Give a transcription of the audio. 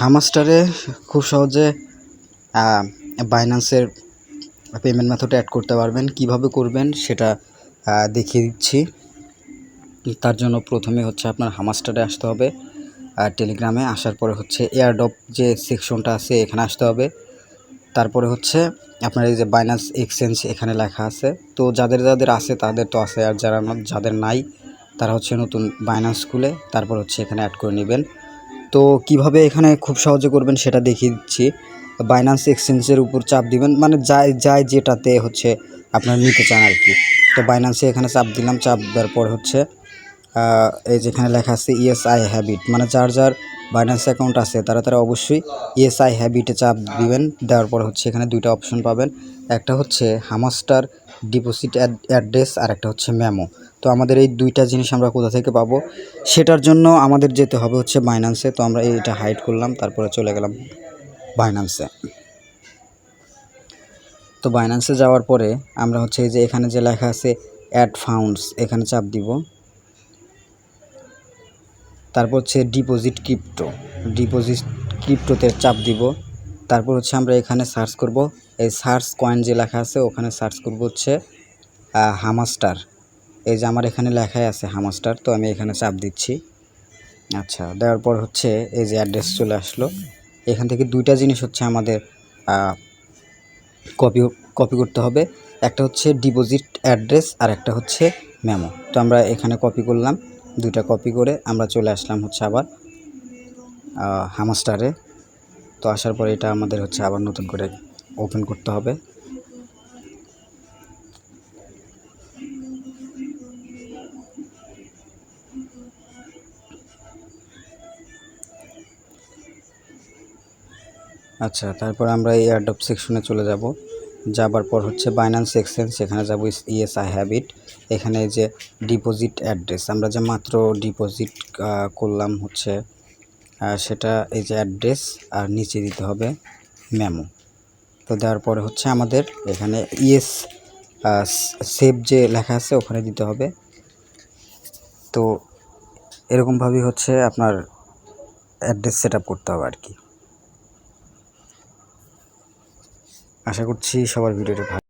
হামাস্টারে খুব সহজে বাইন্যান্সের payment method add করতে পারবেন। কীভাবে করবেন সেটা দেখিয়ে দিচ্ছি। তার জন্য প্রথমে হচ্ছে আপনার হামাস্টারে আসতে হবে। আর টেলিগ্রামে আসার পরে হচ্ছে এয়ারডপ যে সেকশনটা আছে এখানে আসতে হবে। তারপরে হচ্ছে আপনার এই যে বাইন্যান্স এক্সচেঞ্জ এখানে লেখা আছে। তো যাদের যাদের আছে তাদের তো আছে, আর যারা যাদের নাই তারা হচ্ছে নতুন বাইন্যান্স খুলে তারপর হচ্ছে এখানে অ্যাড করে নেবেন। তো কীভাবে এখানে খুব সহজে করবেন সেটা দেখিয়ে দিচ্ছি বাইন্যান্স এক্সচেঞ্জের উপর চাপ দিবেন মানে যায় যায় যেটাতে হচ্ছে আপনার নিতে চান আর কি তো বাইন্যান্সে এখানে চাপ দিলাম, চাপ দেওয়ার পর হচ্ছে এই যেখানে লেখা আছে ইএস আই হ্যাবিট মানে যার যার বাইন্যান্স অ্যাকাউন্ট আছে তারা তারা অবশ্যই ইএস আই হ্যাবিটে চাপ দিবেন, দেওয়ার পর হচ্ছে এখানে দুইটা অপশন পাবেন। একটা হচ্ছে হামাস্টার ডিপোজিট অ্যাড্রেস আর একটা হচ্ছে মেমো তো আমাদের এই দুইটা জিনিস আমরা কোথা থেকে পাবো? সেটার জন্য আমাদের যেতে হবে হচ্ছে বাইন্যান্সে তো আমরা এইটা হাইড করলাম, তারপরে চলে গেলাম বাইন্যান্সে তো বাইন্যান্সে যাওয়ার পরে আমরা হচ্ছে এই যে এখানে যে লেখা আছে অ্যাড ফাউন্ডস এখানে চাপ দিব। তারপর হচ্ছে ডিপোজিট ক্রিপ্টো ডিপোজিট ক্রিপ্টোতে চাপ দিব। তারপর হচ্ছে আমরা এখানে সার্চ করব। এই সার্চ কয়েন যে লেখা আছে, ওখানে সার্চ করব হচ্ছে হামাস্টার এই যে আমার এখানে লেখাই আছে হামাস্টার তো আমি এখানে চাপ দিচ্ছি। আচ্ছা দেওয়ার পর হচ্ছে এই যে অ্যাড্রেস চলে আসলো। এখান থেকে দুইটা জিনিস হচ্ছে আমাদের কপি কপি করতে হবে। একটা হচ্ছে ডিপোজিট অ্যাড্রেস আর একটা হচ্ছে মেমো তো আমরা এখানে কপি করলাম, দুইটা কপি করে আমরা চলে আসলাম হচ্ছে আবার হামাস্টারে তো আসার পরে এটা আমাদের হচ্ছে আবার নতুন করে ওপেন করতে হবে। আচ্ছা তারপর আমরা এই অ্যাডপ সেকশনে চলে যাব। যাবার পর হচ্ছে বাইন্যান্স এক্সচেঞ্জ সেখানে যাব ইএস আই হ্যাবিট এখানে যে ডিপোজিট অ্যাড্রেস আমরা যে মাত্র ডিপোজিট করলাম হচ্ছে সেটা এই যে অ্যাড্রেস আর নিচে দিতে হবে মেমো তো দেওয়ার পরে হচ্ছে আমাদের এখানে ইএস সেভ যে লেখা আছে, ওখানে দিতে হবে। তো এরকমভাবেই হচ্ছে আপনার অ্যাড্রেস সেট করতে হবে আর কি। আশা করছি সবার ভিডিওটা ভালো